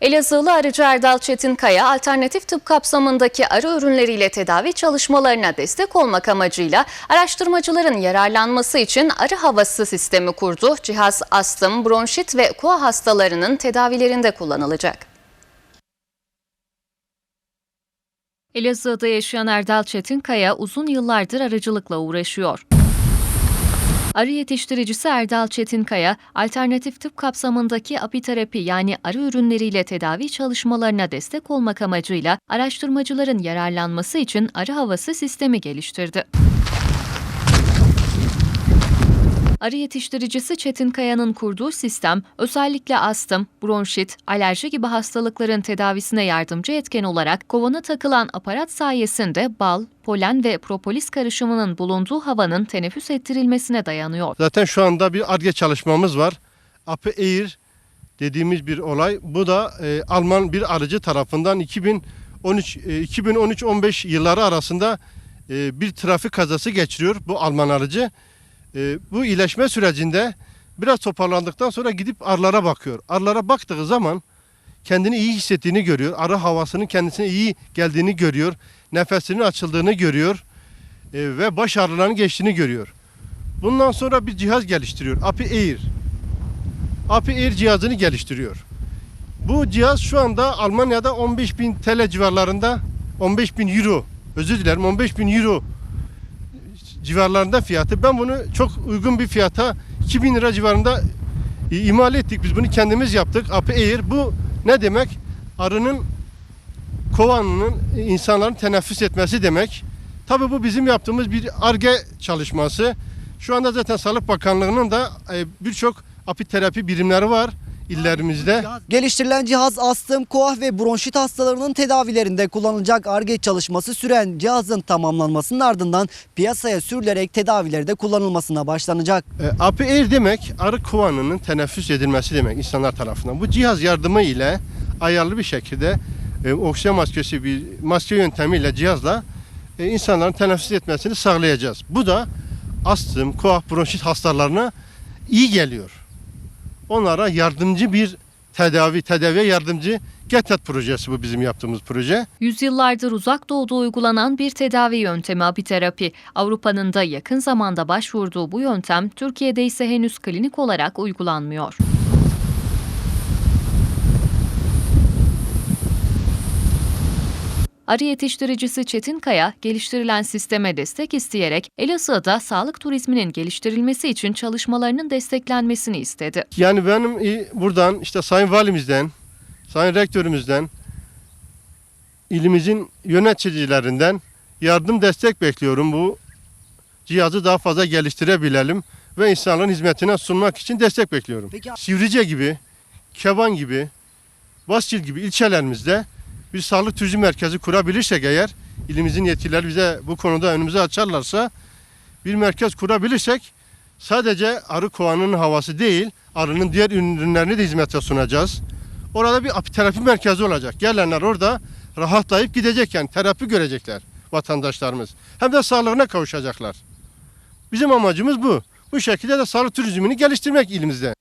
Elazığlı arıcı Erdal Çetinkaya, alternatif tıp kapsamındaki arı ürünleriyle tedavi çalışmalarına destek olmak amacıyla araştırmacıların yararlanması için arı havası sistemi kurdu. Cihaz astım, bronşit ve koa hastalarının tedavilerinde kullanılacak. Elazığ'da yaşayan Erdal Çetinkaya uzun yıllardır arıcılıkla uğraşıyor. Arı yetiştiricisi Erdal Çetinkaya, alternatif tıp kapsamındaki apiterapi yani arı ürünleriyle tedavi çalışmalarına destek olmak amacıyla araştırmacıların yararlanması için arı havası sistemi geliştirdi. Arı yetiştiricisi Çetinkaya'nın kurduğu sistem özellikle astım, bronşit, alerji gibi hastalıkların tedavisine yardımcı etken olarak kovana takılan aparat sayesinde bal, polen ve propolis karışımının bulunduğu havanın teneffüs ettirilmesine dayanıyor. Zaten şu anda bir ARGE çalışmamız var. Apı Air dediğimiz bir olay. Bu da e, Alman bir arıcı tarafından 2013 e, 2013-15 yılları arasında e, bir trafik kazası geçiriyor bu Alman arıcı. E, bu iyileşme sürecinde biraz toparlandıktan sonra gidip arılara bakıyor. Arılara baktığı zaman kendini iyi hissettiğini görüyor. Arı havasının kendisine iyi geldiğini görüyor. Nefesinin açıldığını görüyor. E, ve baş ağrılarının geçtiğini görüyor. Bundan sonra bir cihaz geliştiriyor. API Air. API Air cihazını geliştiriyor. Bu cihaz şu anda Almanya'da 15.000 TL civarlarında 15.000 euro özür dilerim 15.000 euro civarlarında fiyatı. Ben bunu çok uygun bir fiyata 2000 lira civarında e, imal ettik. Biz bunu kendimiz yaptık. API Air bu ne demek? Arının kovanının insanların teneffüs etmesi demek. Tabii bu bizim yaptığımız bir ARGE çalışması. Şu anda zaten Sağlık Bakanlığı'nın da e, birçok apiterapi birimleri var illerimizde. Geliştirilen cihaz astım, koah ve bronşit hastalarının tedavilerinde kullanılacak ARGE çalışması süren cihazın tamamlanmasının ardından piyasaya sürülerek tedavilerde kullanılmasına başlanacak. E, API Air demek arı kovanının teneffüs edilmesi demek insanlar tarafından. Bu cihaz yardımı ile ayarlı bir şekilde e, oksijen maskesi bir maske yöntemiyle cihazla e, insanların teneffüs etmesini sağlayacağız. Bu da astım, koah, bronşit hastalarına iyi geliyor. Onlara yardımcı bir tedavi, tedaviye yardımcı GETET projesi bu bizim yaptığımız proje. Yüzyıllardır uzak doğuda uygulanan bir tedavi yöntemi apiterapi. Avrupa'nın da yakın zamanda başvurduğu bu yöntem Türkiye'de ise henüz klinik olarak uygulanmıyor. Arı yetiştiricisi Çetin Kaya, geliştirilen sisteme destek isteyerek Elazığ'da sağlık turizminin geliştirilmesi için çalışmalarının desteklenmesini istedi. Yani benim buradan işte Sayın Valimizden, Sayın Rektörümüzden, ilimizin yöneticilerinden yardım destek bekliyorum. Bu cihazı daha fazla geliştirebilelim ve insanların hizmetine sunmak için destek bekliyorum. Peki- Sivrice gibi, Keban gibi, Basçil gibi ilçelerimizde bir sağlık turizm merkezi kurabilirsek eğer, ilimizin yetkilileri bize bu konuda önümüzü açarlarsa, bir merkez kurabilirsek sadece arı kovanının havası değil, arının diğer ürünlerini de hizmete sunacağız. Orada bir apiterapi merkezi olacak. Gelenler orada rahatlayıp gidecek yani terapi görecekler vatandaşlarımız. Hem de sağlığına kavuşacaklar. Bizim amacımız bu. Bu şekilde de sağlık turizmini geliştirmek ilimizde.